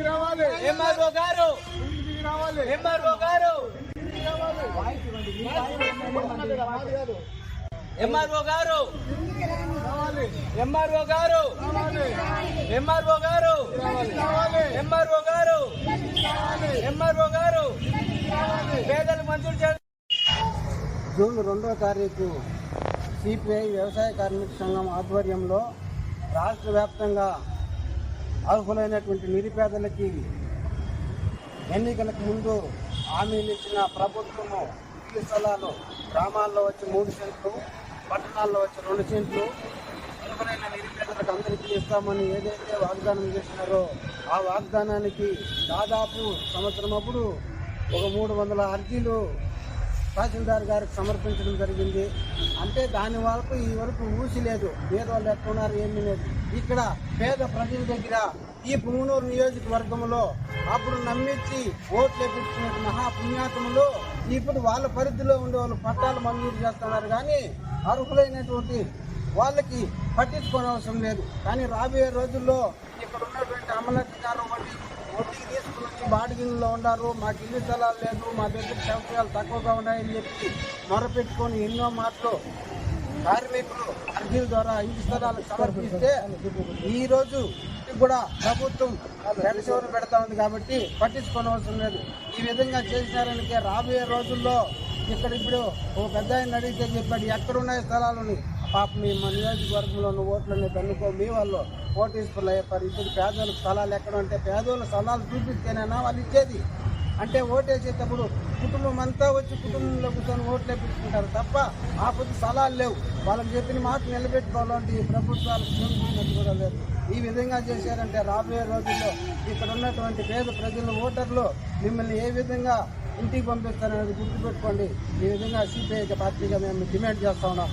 ఇంటికి రావాలి. ఎంఆర్ఓ గారు. ఇంటికి రావాలి. ఎంఆర్ఓ గారు. ఎంఆర్ఓ గారు. రావాలి. ఎంఆర్ఓ గారు. రావాలి. ఎంఆర్ఓ గారు. రావాలి. ఎంఆర్ఓ గారు. ఎంఆర్ఓ గారు. పేదలు మంజూరు చేయాలి. జూన్ రెండో తారీఖు సిపిఐ వ్యవసాయ కార్మిక సంఘం ఆధ్వర్యంలో రాష్ట్ర వ్యాప్తంగా అర్హులైనటువంటి నిరుపేదలకి ఎన్నికలకు ముందు హామీలు ప్రభుత్వము ఇల్లు స్థలాలు గ్రామాల్లో వచ్చి మూడు సెంట్లు పట్టణాల్లో వచ్చి రెండు సెంట్లు. అర్హులైన నిరుపేదలకు అందరికీ ఇస్తామని ఏదైతే వాగ్దానం చేసినారో ఆ వాగ్దానానికి దాదాపు సంవత్సరం అప్పుడు ఒక మూడు వందల అర్జీలు తహసీల్దార్ గారికి సమర్పించడం జరిగింది. అంటే దాని వరకు ఈ వరకు ఊసి లేదు. పేదవాళ్ళు ఎట్టున్నారు ఏమీ లేదు. ఇక్కడ పేద ప్రజల దగ్గర ఈ పుంగనూరు నియోజకవర్గంలో అప్పుడు నమ్మించి ఓట్లు వేపించుకున్న మహాపుణ్యాతములు ఇప్పుడు వాళ్ళ పరిధిలో ఉండే వాళ్ళు పట్టాలు మంజూరు చేస్తున్నారు. కానీ అర్హులైనటువంటి వాళ్ళకి పట్టించుకోనవసరం లేదు. కానీ రాబోయే రోజుల్లో ఇక్కడ ఉన్నటువంటి అమలాధికారం వంటి వడ్డీ తీసుకుని బాడిగిల్లో ఉన్నారు మాకు ఇల్లు స్థలాలు లేదు మా దగ్గర సౌకర్యాలు తక్కువగా ఉన్నాయని చెప్పి మొరపెట్టుకొని ఎన్నో మాటలు కార్మికులు అర్జీల ద్వారా ఇంటి స్థలాలు సమర్పిస్తే ఈ రోజు కూడా ప్రభుత్వం పెడచవరు పెడతా ఉంది కాబట్టి పట్టించుకోనవసరం లేదు. ఈ విధంగా చేసినారనికే రాబోయే రోజుల్లో ఇక్కడ ఇప్పుడు ఓ పెద్ద ఆయన అడిగితే చెప్పాడు ఎక్కడున్నాయి స్థలాలని పాప మీ మా నియోజకవర్గంలో ఉన్న ఓట్లని తన్నుకో మీ వాళ్ళు ఓటీసుకులు అయ్యారు ఇప్పుడు పేదోళ్ళ స్థలాలు ఎక్కడ ఉంటే పేదోళ్ళ స్థలాలు చూపిస్తేనేనా వాళ్ళు ఇచ్చేది? అంటే ఓటేసేటప్పుడు కుటుంబం అంతా వచ్చి కుటుంబంలో కూర్చొని ఓట్లు వేపించుకుంటారు తప్ప ఆ పొద్దు స్థలాలు లేవు. వాళ్ళకి చెప్పిన మాట నిలబెట్టుకోవాలంటే ఈ ప్రభుత్వాలకు చూపించినట్టు కూడా లేదు. ఈ విధంగా చేశారంటే రాబోయే రోజుల్లో ఇక్కడ ఉన్నటువంటి పేద ప్రజలు ఓటర్లు మిమ్మల్ని ఏ విధంగా ఇంటికి పంపిస్తారనేది గుర్తుపెట్టుకోండి. ఈ విధంగా సిపిఐ పార్టీగా మేము డిమాండ్ చేస్తా ఉన్నాం.